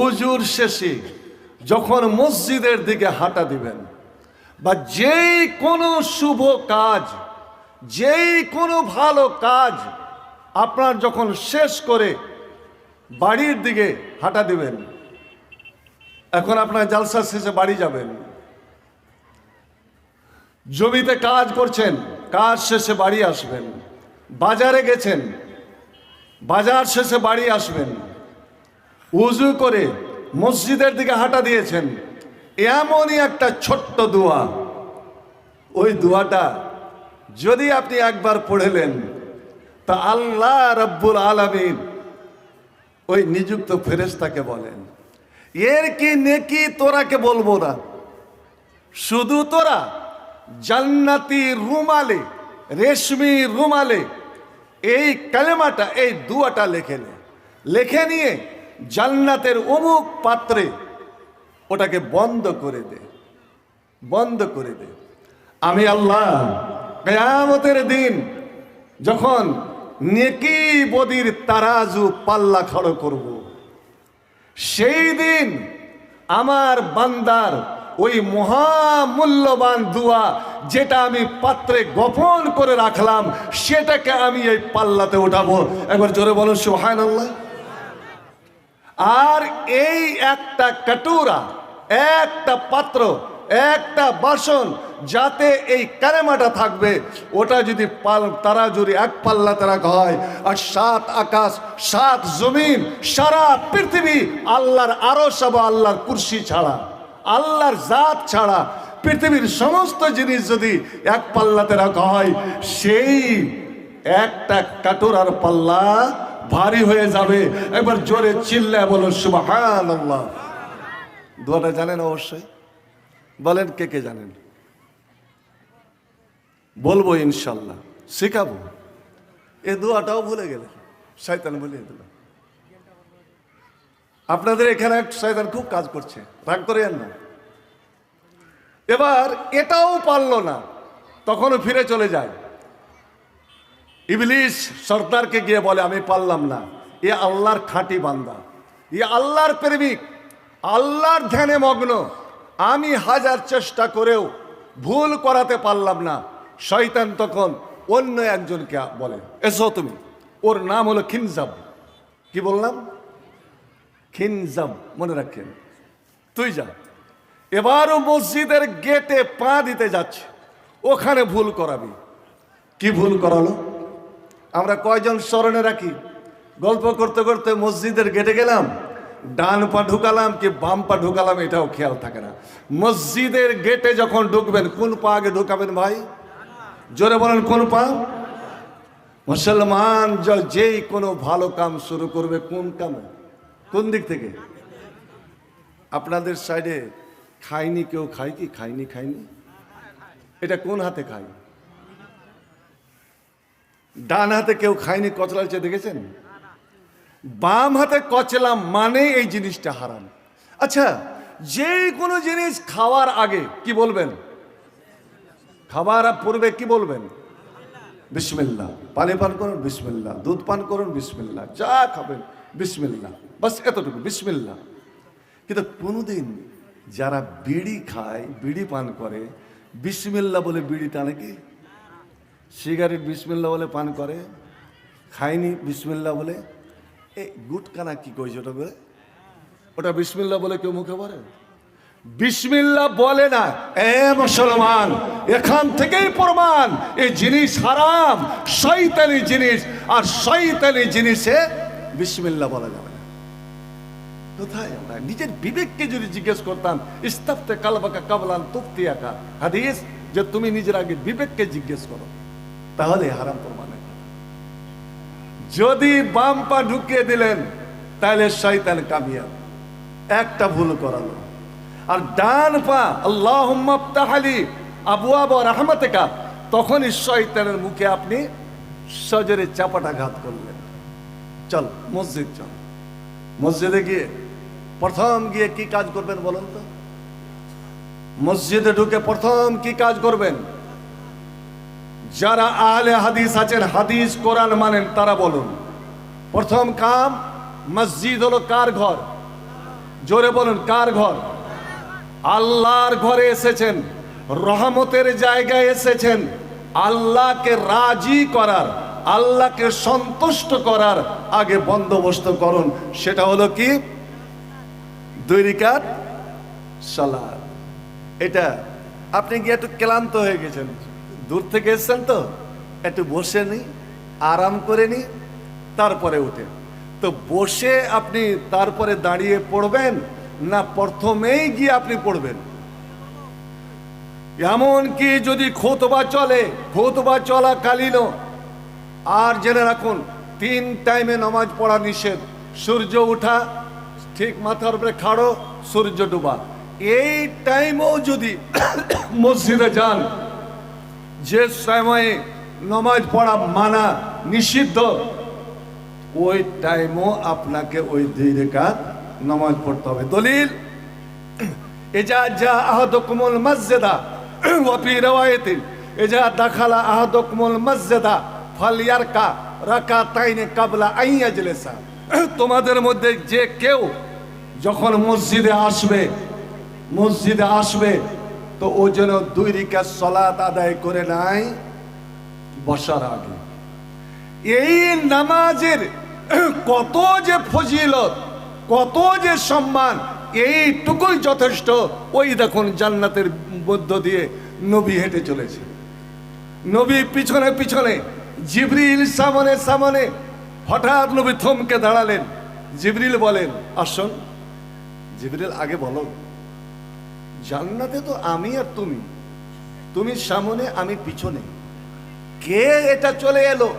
উজুর শেষে যখন মসজিদের দিকে হাঁটা দিবেন, বা যেই কোনো শুভ কাজ, যেই কোনো ভালো কাজ আপনার যখন শেষ করে বাড়ির দিকে হাঁটা দিবেন, এখন আপনার জালসা শেষে বাড়ি যাবেন। জমিতে কাজ করছেন, কাজ শেষে বাড়ি আসবেন। বাজারে গেছেন, বাজার শেষে বাড়ি আসবেন। উজু করে মসজিদের দিকে হাঁটা দিয়েছেন। এমনই একটা ছোট্ট দোয়া। ওই দোয়াটা যদি আপনি একবার পড়েলেন, তা আল্লাহ রব্বুল আলমিন ওই নিযুক্ত ফেরেশতাকে বলেন, এর কি নেকি তোরাকে বলব না? শুধু তোরা জান্নাতি রুমালে, রেশমি রুমালে এই কালেমাটা, এই দুয়াটা লেখে নে। লেখে নিয়ে জান্নাতের অমুক পাত্রে ওটাকে বন্ধ করে দে। বন্ধ করে দে। আমি আল্লাহ কেয়ামতের দিন যখন নেকি বদির তারাজু পাল্লা খড় করব। সেই দিন আমার বান্দার ওই মহামূল্যবান দুয়া যেটা আমি পাত্রে গোপন করে রাখলাম, সেটাকে আমি এই পাল্লাতে উঠাবো। একবার জোরে বলুন সোহান আল্লাহ আর এই একটা কাটুরা, একটা পাত্র, একটা বাসন যাতে এই কালেমাটা থাকবে, ওটা যদি পাল, তারা যদি এক পাল্লাতে রাখা হয় আর সাত আকাশ, সাত জমিন, সারা পৃথিবী আল্লাহর আরও সব আল্লাহর কুর্সি ছাড়া, আল্লাহর জাত ছাড়া, পৃথিবীর সমস্ত জিনিস যদি এক পাল্লাতে রাখা হয়, সেই একটা কাটোরার পাল্লা ভারী হয়ে যাবে। এবার জোরে চিল্লা বলো সুবাহান আল্লাহ দোয়াটা জানেন অবশ্যই। বলেন, কে কে জানেন? বলব ইনশাল্লাহ। শেখাবো। এ দোয়াটাও ভুলে গেলে। শয়তান ভুলিয়ে দিল। আপনাদের এখানে শয়তান খুব কাজ করছে। রাগ করেন না। এবার এটাও পারল না। তখনও ফিরে চলে যায়। ইবলিশ সর্দারকে গিয়ে বলে, আমি পারলাম না। এ আল্লাহর খাঁটি বান্দা। এ আল্লাহর প্রেমিক। আল্লাহর ধ্যানে মগ্ন। আমি হাজার চেষ্টা করেও ভুল করাতে পারলাম না। শয়তান তখন অন্য একজনকে বলে, এসো তুমি। ওর নাম হলো খিনজাব। কি বললাম? খিনজাব, মনে রাখেন। তুই যা। এবারও মসজিদের গেটে পা দিতে যাচ্ছে। ওখানে ভুল করাবি। কি ভুল করালো? আমরা কয়জন স্মরণে রাখি? গল্প করতে করতে মসজিদের গেটে গেলাম, ডান পা ঢুকালাম কি বাম পা ঢুকালাম এটাও খেয়াল থাকে না। মসজিদের গেটে যখন ঢুকবেন, কোন পা আগে ঢুকাবেন ভাই? জোরে বলেন, কোন পা? মুসলমান যেই কোনো ভালো কাম শুরু করবে কোন কামে? কোন দিক থেকে? আপনাদের সাইডে খায়নি কেউ খায় কি? খায়নি খায়নি এটা কোন হাতে খায়? ডান হাতে কেউ খায়নি কচলা চেয়ে দেখেছেন? বাম হাতে কচলা মানে এই জিনিসটা হারান আচ্ছা যে কোনো জিনিস খাওয়ার আগে কি বলবেন? খাবার পূর্বে কি বলবেন? বিসমিল্লা পানি পান করুন বিসমিল্লা দুধ পান করুন বিসমিল্লা যা খাবেন বিসমিল্লা বাস এতটুকু বিসমিল্লা কিন্তু কোনোদিন যারা বিড়ি খায়, বিড়ি পান করে বিসমিল্লা বলে বিড়ি টানে কি সিগারেট বিসমিল্লা বলে পান করে, খায়নি বিসমিল্লা বলে। এই গুটকানা কি কইছে ওটা বলে? ওটা বিসমিল্লা বলে কেউ মুখে পড়ে বিসমিল্লা বলে না, এ মুসলমান, এখান থেকেই প্রমাণ, এই জিনিস হারাম, শয়তানি জিনিস, আর শয়তানি জিনিসে বিসমিল্লা বলা যাবে না। কোথায় আমরা নিজের বিবেককে যদি জিজ্ঞেস করতাম, ইস্তাফতে কালবাকা কাবলান তুফতি একা হাদিস, যে তুমি নিজের আগে বিবেককে জিজ্ঞেস করো। তাহলে হারাম প্রমাণে যদি বাম পা ঢুকিয়ে দিলেন, তাহলে শয়তান কামিয়াব। একটা ভুল করালো। আর ডান পা আল্লাহ তাহালি আবু আবু রহমতেকা, তখনই শয়তানের মুখে আপনি সজরে চাপাটাঘাত করলেন। চল, মসজিদ চল। মসজিদে গিয়ে, প্রথম গিয়ে কি কাজ করবেন বলুন তো? মসজিদে ঢুকে প্রথম কি কাজ করবেন? যারা আহলে হাদিস আছেন, হাদিস, কোরআন মানেন, তারা বলুন। প্রথম কাম মসজিদ হলো কার ঘর? জোরে বলুন, কার ঘর? আল্লাহর ঘরে এসেছেন, রহমতের জায়গায় এসেছেন। আল্লাহকে রাজি করার, আল্লাহকে সন্তুষ্ট করার আগে বন্দোবস্ত করুন। সেটা হলো কি? সালাদ এটা, আপনি গিয়ে একটু ক্লান্ত হয়ে গেছেন? দূর থেকে এসছেন তো? একটু বসে নি, আরাম করে নি, তারপরে উঠে। তো বসে আপনি তারপরে দাঁড়িয়ে পড়বেন না প্রথমেই গিয়ে আপনি পড়বেন? এমন কি যদি খোতবা চলে, খোতবা চলাকালীনও, আর জেনে রাখুন, তিন টাইমে নামাজ পড়া নিষেধ। সূর্য ওঠা ঠিক মাথার উপরে খাড়ো, সূর্য ডুবা। এই টাইমেও যদি মসজিদে যান যে সময়ে নামাজ পড়া মানা নিষিদ্ধ, ওই টাইমও আপনাকে ওই দুই রেখাত নামাজ পড়তে হবে। দলিল, এজা যা আহাদকুমুল মসজিদা ওয়াফি রওয়ায়াতিন, এজা দাখালা আহাদকুমুল মসজিদা ফালিয়ারকা রাকাতাইনে কাবলা আইয়াজলিসা তোমাদের মধ্যে যে কেউ যখন মসজিদে আসবে মসজিদে আসবে তো ও যেন দুই রিকাত সলাত আদায় করে নাই বসার আগে। এই নামাজের কত যে ফজিলত, কত যে সম্মান, এইটুকুই যথেষ্ট। ওই দেখুন জান্নাতের মধ্য দিয়ে নবী হেঁটে চলেছে। নবী পিছনে পিছনে, জিবরিল সামনে সামনে হঠাৎ নবী থমকে দাঁড়ালেন। জিবরিল বলেন, আসুন। জিবরিল আগে বলো জান্নাতে তো আমি আর তুমি। তুমি সামনে, আমি পিছনে। কে এটা চলে এলো?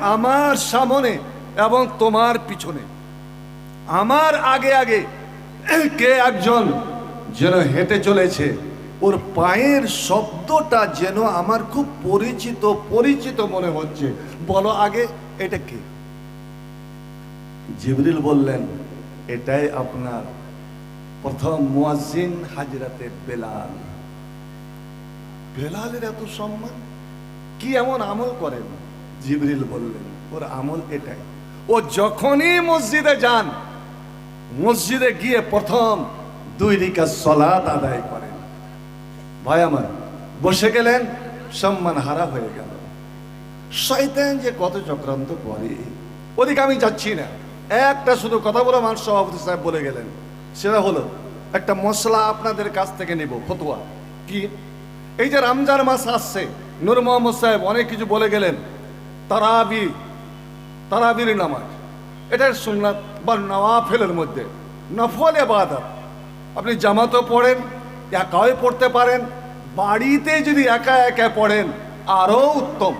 আমার সামনে এবং তোমার পিছনে। আমার আগে আগে কে একজন যেন হেঁটে চলেছে। ওর পায়ের শব্দটা যেন আমার খুব পরিচিত পরিচিত মনে হচ্ছে। বলো আগে, এটা কে? জিবরিল বললেন, এটাই আপনার প্রথম মুয়াজ্জিন হাজরাতে বেলাল। বেলালের এত সম্মান? কি এমন আমল করেন? জিবরিল বললেন, ওর আমল এটাই। ও যখনই মসজিদে যান, মসজিদে গিয়ে প্রথম দুই রিকা সলাত আদায় করেন। ভাই আমার, বসে গেলেন, সম্মান হারা হয়ে গেল। শয়তান যে কত চক্রান্ত করে, ওদিকে আমি যাচ্ছি না। একটা শুধু কথা বলে মানুষ সভাপতি সাহেব বলে গেলেন সেটা হলো, একটা মশলা আপনাদের কাছ থেকে নিব, ফতুয়া। কি? এই যে রমজান মাস আসছে, নূর মোহাম্মদ সাহেব অনেক কিছু বলে গেলেন, তারাবি, তারাবির নামাজ। এটা সুন্নাত বা নওয়াফেলের মধ্যে। নফল এবাদত আপনি জামাতও পড়েন, একাও পড়তে পারেন, বাড়িতে যদি একা একা পড়েন, আরও উত্তম।